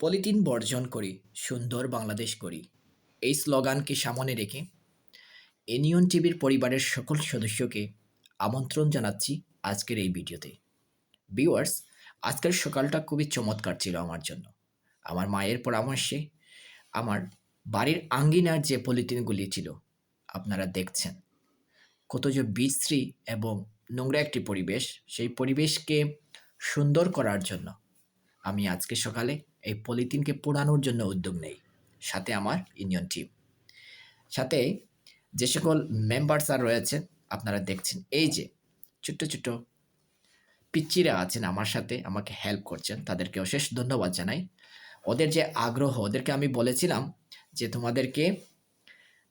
Polythene বর্জন করি, সুন্দর বাংলাদেশ করি। এই স্লোগানকে সামনে রেখে এনিয়ন টিভির পরিবারের সকল সদস্যকে আমন্ত্রণ জানাচ্ছি আজকের এই ভিডিওতে। ভিউয়ার্স, আজকের সকালটা খুবই চমৎকার ছিল আমার জন্য। আমার মায়ের পরামর্শে আমার বাড়ির আঙ্গিনার যে পলিথিনগুলি ছিল, আপনারা দেখছেন। কত যে বিশ্রী এবং নোংরা একটি পরিবেশ, সেই পরিবেশকে সুন্দর করার জন্য আমি আজকে সকালে এই পলিথিনকে পোড়ানোর জন্য উদ্যোগ নেই। সাথে আমার ইউনিয়ন টিম। সাথে যে সকল মেম্বার্সরা রয়েছেন, আপনারা দেখছেন, এই যে ছোট্ট ছোট্ট পিচ্চিরা আছেন আমার সাথে, আমাকে হেল্প করছেন তাদেরকে অশেষ ধন্যবাদ জানাই। ওদের যে আগ্রহ, ওদেরকে আমি বলেছিলাম যে তোমাদেরকে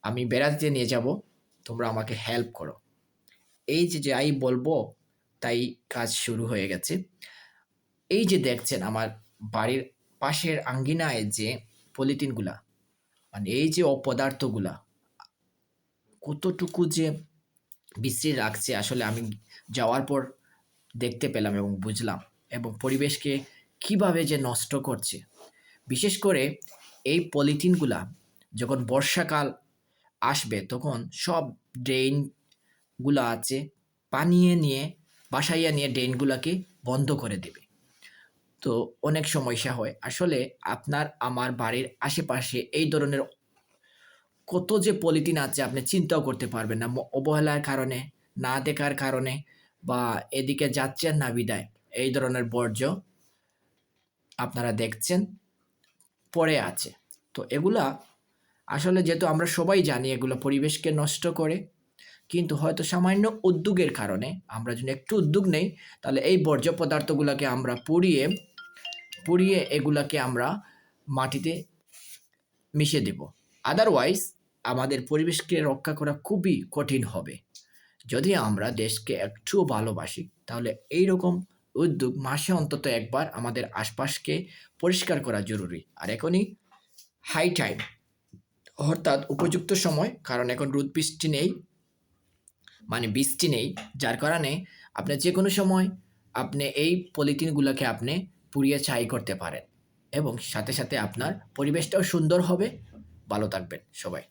আমি বেড়াতে নিয়ে যাব, তোমরা আমাকে হেল্প করো। এই যে যাই বলব, তাই কাজ শুরু হয়ে গেছে। এই যে দেখছেন, আমার বাড়ির পাশের আঙ্গিনায় যে পলিথিনগুলা মানে এই যে অপদার্থগুলা, কতটুকু যে বিশ্রী রাখছে আসলে আমি যাওয়ার পর দেখতে পেলাম এবং বুঝলাম এবং পরিবেশকে কীভাবে যে নষ্ট করছে। বিশেষ করে এই পলিথিনগুলা যখন বর্ষাকাল আসবে তখন সব ড্রেনগুলো আছে, পানিয়ে নিয়ে, বাসাইয়া নিয়ে ড্রেনগুলোকে বন্ধ করে দেবে। তো অনেক সমস্যা হয়। আসলে আপনার, আমার বাড়ির আশেপাশে এই ধরনের কত যে পলিথিন আছে আপনি চিন্তাও করতে পারবেন না। অবহেলার কারণে, না দেখার কারণে বা এদিকে যাচ্ছেন না বিদায়, এই ধরনের বর্জ্য আপনারা দেখছেন, পড়ে আছে। তো এগুলা আসলে যেহেতু আমরা সবাই জানি এগুলো পরিবেশকে নষ্ট করে, কিন্তু হয়তো সামান্য উদ্যোগের কারণে আমরা যদি একটু উদ্যোগ নেই, তাহলে এই বর্জ্য পদার্থগুলোকে আমরা পুড়িয়ে পুড়িয়ে এগুলাকে আমরা মাটিতে মিশে দেব। আদারওয়াইজ আমাদের পরিবেশকে রক্ষা করা খুবই কঠিন হবে। যদি আমরা দেশকে একটু ভালোবাসি, তাহলে এই রকম উদ্যোগ মাসে অন্তত একবার আমাদের আশপাশকে পরিষ্কার করা জরুরি। আর এখনই হাই টাইম অর্থাৎ উপযুক্ত সময়, কারণ এখন রোদ বৃষ্টি নেই মানে বৃষ্টি নেই, যার কারণে আপনি যে কোনো সময় আপনি এই পলিথিনগুলোকে আপনি পুড়িয়ে ছাই করতে পারেন এবং সাথে সাথে আপনার পরিবেশটাও সুন্দর হবে। ভালো থাকবেন সবাই।